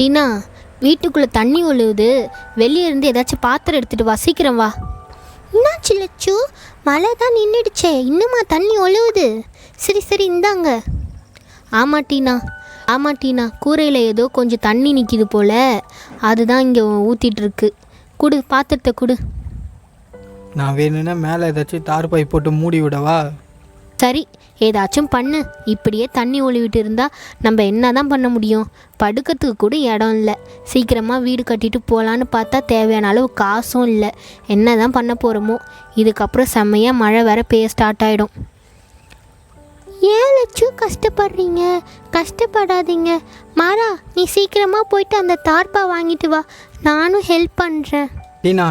டீனா வீட்டுக்குள்ளே தண்ணி ஒழுகுது. வெளியே இருந்து ஏதாச்சும் பாத்திரம் எடுத்துகிட்டு வா சீக்கிரம் வா. என்னாச்சு லட்சு மழை தான் நின்றுடுச்சே இன்னுமா தண்ணி ஒழுகுது. சரி சரி இந்தாங்க. ஆமாம் டீனா ஆமாம் டீனா கூரையில் ஏதோ கொஞ்சம் தண்ணி நிற்கிது போல். அதுதான் இங்கே ஊற்றிட்டு இருக்கு குடு பாத்திரத்தை குடு. நான் வேணும்னா மேலே ஏதாச்சும் தார் பை போட்டு மூடி விடவா? சரி ஏதாச்சும் பண்ணு. இப்படியே தண்ணி ஒழுவிட்டு இருந்தால் நம்ம என்ன தான் பண்ண முடியும்? படுக்கிறதுக்கு கூட இடம் இல்லை. சீக்கிரமாக வீடு கட்டிட்டு போகலான்னு பார்த்தா தேவையான அளவு காசும் இல்லை. என்ன தான் பண்ண போகிறோமோ இதுக்கப்புறம் செம்மையாக மழை வேற பெய்ய ஸ்டார்ட் ஆகிடும் ஏன் லட்சம் கஷ்டப்படுறீங்க? கஷ்டப்படாதீங்க. மாறா நீ சீக்கிரமாக போயிட்டு அந்த தார்ப்பா வாங்கிட்டு வா. நானும் ஹெல்ப் பண்ணுறேன் டீனா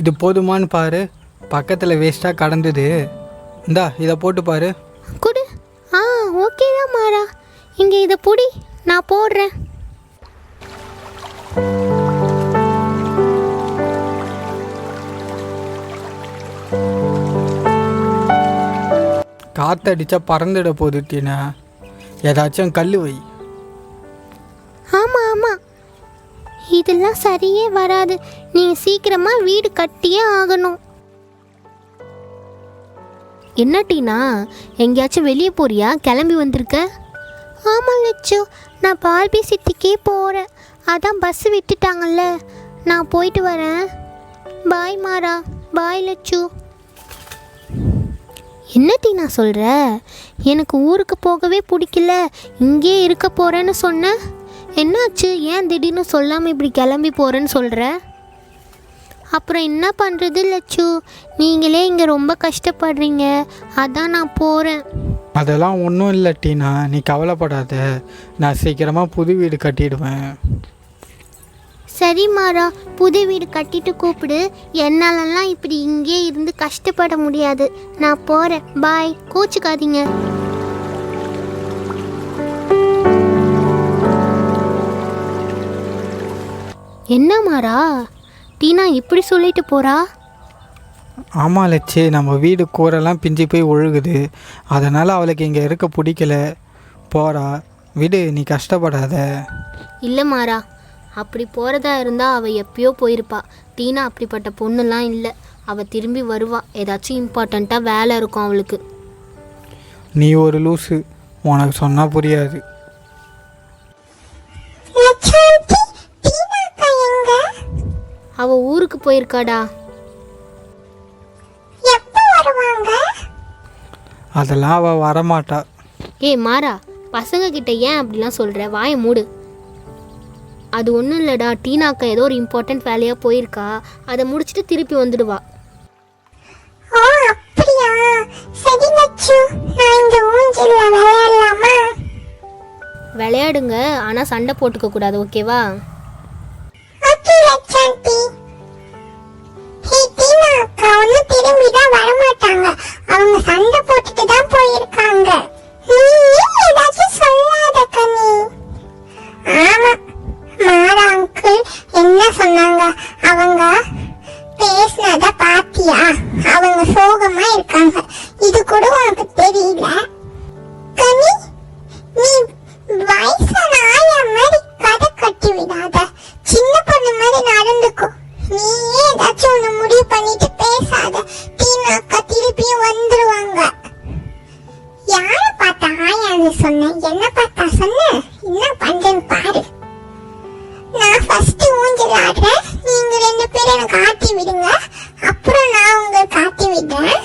இது போதுமான்னு பாரு. பக்கத்தில் வேஸ்ட்டாக கடந்தது. இந்தா இதை போட்டு பாரு. குடு. ஆ ஓகே தான் மாறா. இங்கே இதை புடி நான் போடுறேன். காற்றடிச்சா பறந்துட போகுது டீனா ஏதாச்சும் கல் வை. ஆமாம் ஆமாம் இதெல்லாம் சரியே வராது. நீங்கள் சீக்கிரமாக வீடு கட்டியே ஆகணும். என்ன டீனா? எங்கேயாச்சும் வெளியே போறியா? கிளம்பி வந்திருக்க? ஆமாம் லட்சு. நான் பால்பி சிட்டிக்கே போகிறேன் அதான் பஸ் விட்டுட்டாங்கல்ல. நான் போயிட்டு வரேன். பாய் மாறா. பாய் லட்சு. என்ன டீனா சொல்கிற எனக்கு ஊருக்கு போகவே பிடிக்கல. இங்கே இருக்க போகிறேன்னு சொன்ன? என்னாச்சு? ஏன் திடீர்னு சொல்லாமல் இப்படி கிளம்பி போகிறேன்னு சொல்கிற அப்புறம் என்ன பண்ணுறது லட்சு? நீங்களே இங்கே ரொம்ப கஷ்டப்படுறீங்க. அதான் நான் போகிறேன் அதெல்லாம் ஒன்றும் இல்லை டீனா. நீ கவலைப்படாத. நான் சீக்கிரமாக புது வீடு கட்டிடுவேன். சரி மாறா. புது வீடு கட்டிட்டு கூப்பிடு. என்னாலலாம் இப்படி இங்கே இருந்து கஷ்டப்பட முடியாது. நான் போகிறேன் பாய் கோச்சுக்காதீங்க. என்ன மாறா? டீனா இப்படி சொல்லிட்டு போகிறா ஆமாம் லட்சே நம்ம வீடு கூரெல்லாம் பிஞ்சு போய் ஒழுகுது. அதனால் அவளுக்கு இங்கே இருக்க பிடிக்கல. போகிறா விடு நீ கஷ்டப்படாத. இல்லை மாறா அப்படி போகிறதா இருந்தால் அவள் எப்பயோ போயிருப்பா. டீனா அப்படிப்பட்ட பொண்ணுலாம் இல்லை. அவள் திரும்பி வருவா. ஏதாச்சும் இம்பார்ட்டண்ட்டாக வேலை இருக்கும் அவளுக்கு. நீ ஒரு லூசு. உனக்கு சொன்னால் புரியாது. ஊருக்கு போயிருக்காடா. அதெல்லாம் அவள் வரமாட்டா. ஏய் மாறா பசங்க கிட்ட ஏன் அப்படிலாம் சொல்கிற வாயை மூடு. அது ஒன்றும் இல்லைடா டீனாக்கா ஏதோ ஒரு இம்பார்ட்டண்ட் வேலையாக போயிருக்கா. அதை முடிச்சுட்டு திருப்பி வந்துடுவா. விளையாடுங்க ஆனால் சண்டை போட்டுக்க கூடாது ஓகேவா? சொன்னாங்க. அவங்க பேசினத பாத்தியா அவங்க சோகமா இருக்காங்க. இது கூட உனக்கு தெரியல? கனி நீ வயசான ஆயா மாதிரி கதை கட்டி விடாத. சின்ன பொண்ணு மாதிரி நடந்துக்கோ. நீயே ஏதாச்சும் ஒண்ணு முடிவு பண்ணிட்டு பேசாத. டீனா திருப்பியும் வந்துருவாங்க. யார பார்த்த ஆயான்னு சொன்ன என்ன பார்த்த சொல்றாரு நீங்க ரெண்டு பேரும் காட்டி விடுங்க. அப்புறம் நான் உங்க காட்டி விடுறேன்.